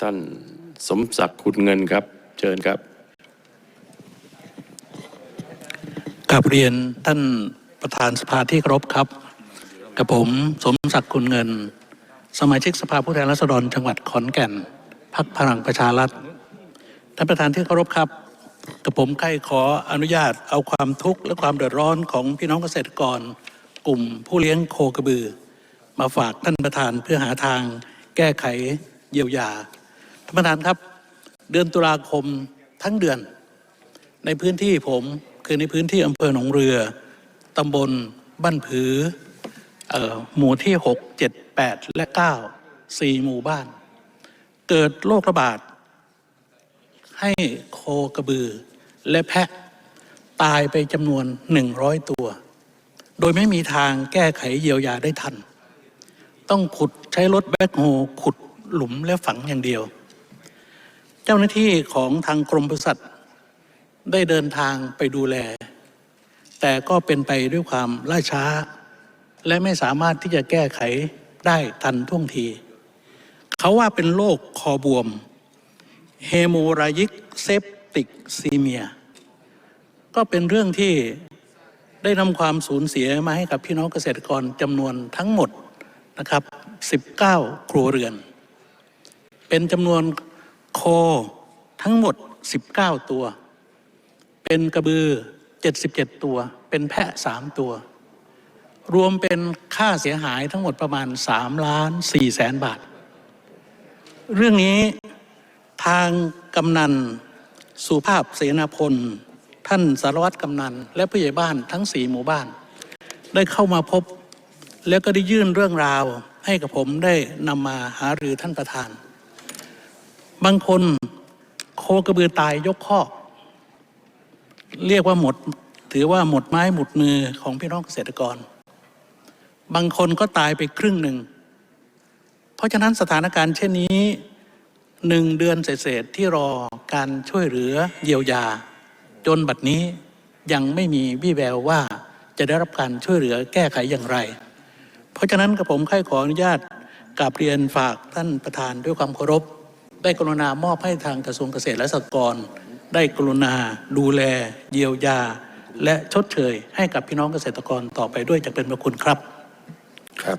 ท่านสมศักดิ์คุณเงินครับ เชิญครับกราบเรียนท่านประธานสภาที่เคารพครับ กับผมสมศักดิ์คุณเงิน สมาชิกสภาผู้แทนราษฎรจังหวัดขอนแก่นพักพลังประชารัฐท่านประธานที่เคารพครับ กับผมใครขออนุญาตเอาความทุกข์และความเดือดร้อนของพี่น้องเกษตรกร กลุ่มผู้เลี้ยงโคกระบือ มาฝากท่านประธานเพื่อหาทางแก้ไขเยียวยา ท่านประธานครับ เดือนตุลาคมทั้งเดือน ในพื้นที่ผมคือในพื้นที่อำเภอหนองเรือตำบลบ้านผือหมู่ที่ 6 7 8 และ 9 4 หมู่บ้าน เกิดโรคระบาด ให้โคกระบือ และแพะตายไปจำนวน 100 ตัว โดยไม่มีทางแก้ไขเยียวยาได้ทัน ต้องขุดใช้รถแบ็คโฮขุดหลุมและฝังอย่างเดียว จ้าหน้าที่ของทางกรมปศุสัตว์ได้เดินทางไปดูแล แต่ก็เป็นไปด้วยความล่าช้า และไม่สามารถที่จะแก้ไขได้ทันท่วงที เขาว่าเป็นโรคคอบวมเฮโมรายิกเซปติกซีเมีย ก็เป็นเรื่องที่ได้นำความสูญเสียมาให้กับพี่น้องเกษตรกรจำนวนทั้งหมดนะครับ 19 ครัวเรือน เป็นจำนวน โคทั้งหมด 19 ตัว เป็นกระบือ 77 ตัว เป็นแพะ 3 ตัว รวมเป็นค่าเสียหายทั้งหมดประมาณ3ล้าน4แสนบาท เรื่องนี้ทางกำนันสุภาพเสนาพล ท่านสารวัตรกำนัน และผู้ใหญ่บ้านทั้ง4หมู่บ้าน ได้เข้ามาพบแล้วก็ได้ยื่นเรื่องราวให้กับผมได้นำมาหารือท่านประธาน บางคนโคกระบือตายยกข้อ เรียกว่าหมด ถือว่าหมดไม้หมดมือของพี่น้องเกษตรกร บางคนก็ตายไปครึ่งหนึ่ง เพราะฉะนั้นสถานการณ์เช่นนี้หนึ่งเดือนเศษที่รอการช่วยเหลือเยียวยา จนบัดนี้ยังไม่มีวี่แววว่าจะได้รับการช่วยเหลือแก้ไขอย่างไร เพราะฉะนั้นกับผมใครขออนุญาตกราบเรียนฝากท่านประธานด้วยความเคารพ ได้กรุณามอบให้ทางกระทรวงเกษตรและสหกรณ์ได้กรุณา ดูแล เยียวยา และชดเชยให้กับพี่น้องเกษตรกรต่อไปด้วยจะเป็นพระคุณครับครับ